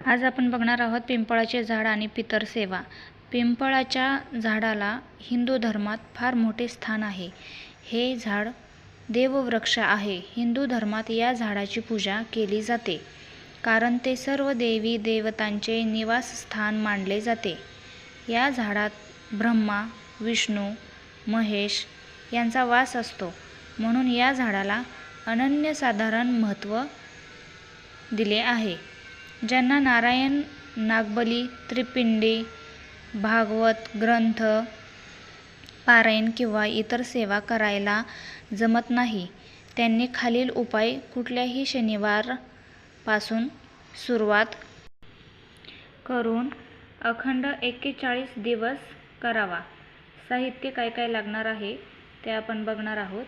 आज आपण बघणार आहोत पिंपळाचे झाड आणि पितर सेवा. पिंपळाच्या झाडाला हिंदू धर्मात फार मोठे स्थान आहे. हे झाड देववृक्ष आहे. हिंदू धर्मात या झाडाची पूजा केली जाते कारण ते सर्व देवी देवतांचे निवासस्थान मानले जाते. या झाडात ब्रह्मा विष्णू महेश यांचा वास असतो. म्हणून या झाडाला अनन्यसाधारण महत्त्व दिले आहे. ज्यांना नारायण नागबली त्रिपिंडी भागवत ग्रंथ पारायण किंवा इतर सेवा करायला जमत नाही त्यांनी खालील उपाय कुठल्याही शनिवारपासून सुरुवात करून अखंड एक्केचाळीस दिवस करावा. साहित्य काय काय लागणार आहे ते आपण बघणार आहोत.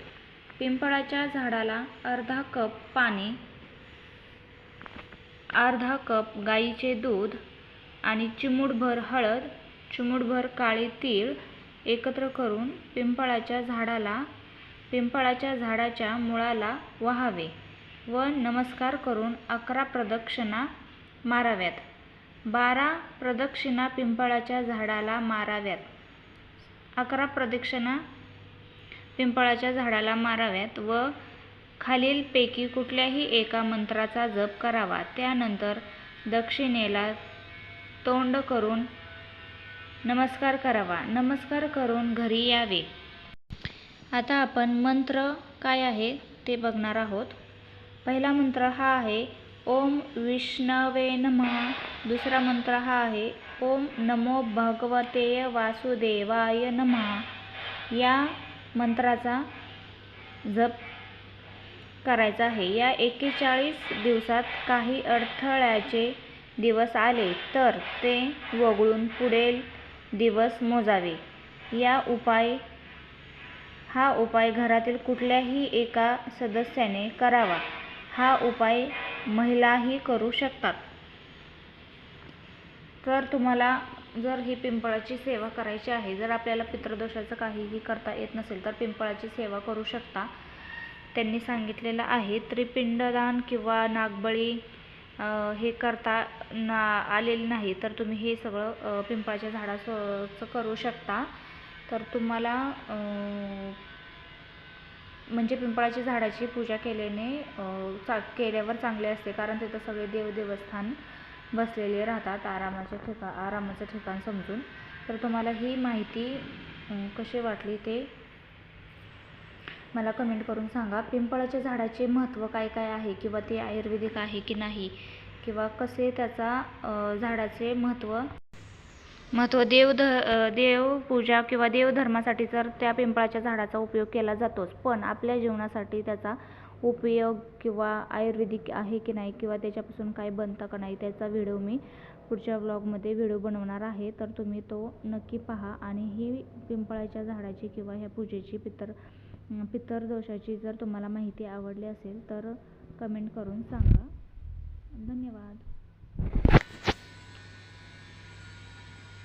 पिंपळाच्या झाडाला अर्धा कप पाणी अर्धा कप गाईचे दूध आणि चिमूटभर हळद चिमूटभर काळे तीळ एकत्र करून पिंपळाच्या झाडाला पिंपळाच्या झाडाच्या मुळाला वहावे व नमस्कार करून अकरा प्रदक्षिणा माराव्यात. बारा प्रदक्षिणा पिंपळाच्या झाडाला माराव्यात. अकरा प्रदक्षिणा पिंपळाच्या झाडाला माराव्यात व खालीलपैकी कुठल्याही एका मंत्राचा जप करावा. त्यानंतर दक्षिणेला तोंड करून नमस्कार करावा. नमस्कार करून घरी यावे. आता आपण मंत्र काय आहे ते बघणार आहोत. पहिला मंत्र हा आहे ओम विष्णवे नमः. दुसरा मंत्र हा आहे ओम नमो भगवते वासुदेवाय नमः. या मंत्राचा जप करायचा आहे. या एक्केचाळीस दिवसात काही अडथळ्याचे दिवस आले तर ते वगळून पुढील दिवस मोजावे. या उपाय हा उपाय घरातील कुठल्याही एका सदस्याने करावा. हा उपाय महिलाही करू शकतात. तर तुम्हाला जर ही पिंपळाची सेवा करायची आहे जर आपल्याला पितृदोषाचं काहीही करता येत नसेल तर पिंपळाची सेवा करू शकता. त्यांनी सांगितलेलं आहे. त्रिपिंडदान किंवा नागबळी हे करता ना आलेले नाही. तर तुम्ही हे सगळं पिंपळाच्या झाडाचं करू शकता. तर तुम्हाला म्हणजे पिंपळाच्या झाडाची पूजा केल्याने चा केल्यावर चांगले असते. कारण तिथं सगळे देवदेवस्थान बसलेले राहतात आरामाचे ठिका आरामाचं ठिकाण समजून. तर तुम्हाला ही माहिती कशी वाटली ते मला कमेंट करून सांगा पिंपळाच्या झाडाचे महत्त्व काय काय आहे? किंवा ते आयुर्वेदिक आहे की नाही? किंवा कसे त्याचा झाडाचे महत्त्व महत्त्व देव ध देवपूजा किंवा देवधर्मासाठी तर त्या पिंपळाच्या झाडाचा उपयोग केला जातोच. पण आपल्या जीवनासाठी त्याचा उपयोग किंवा आयुर्वेदिक आहे की नाही? किंवा त्याच्यापासून काय बनतं का नाही? त्याचा व्हिडिओ मी पुढच्या ब्लॉगमध्ये व्हिडिओ बनवणार आहे. तर तुम्ही तो नक्की पहा. आणि ही पिंपळाच्या झाडाची किंवा ह्या पूजेची पितर पितर दोषाची जर तुम्हाला माहिती आवडली असेल तर कमेंट करून सांगा. धन्यवाद.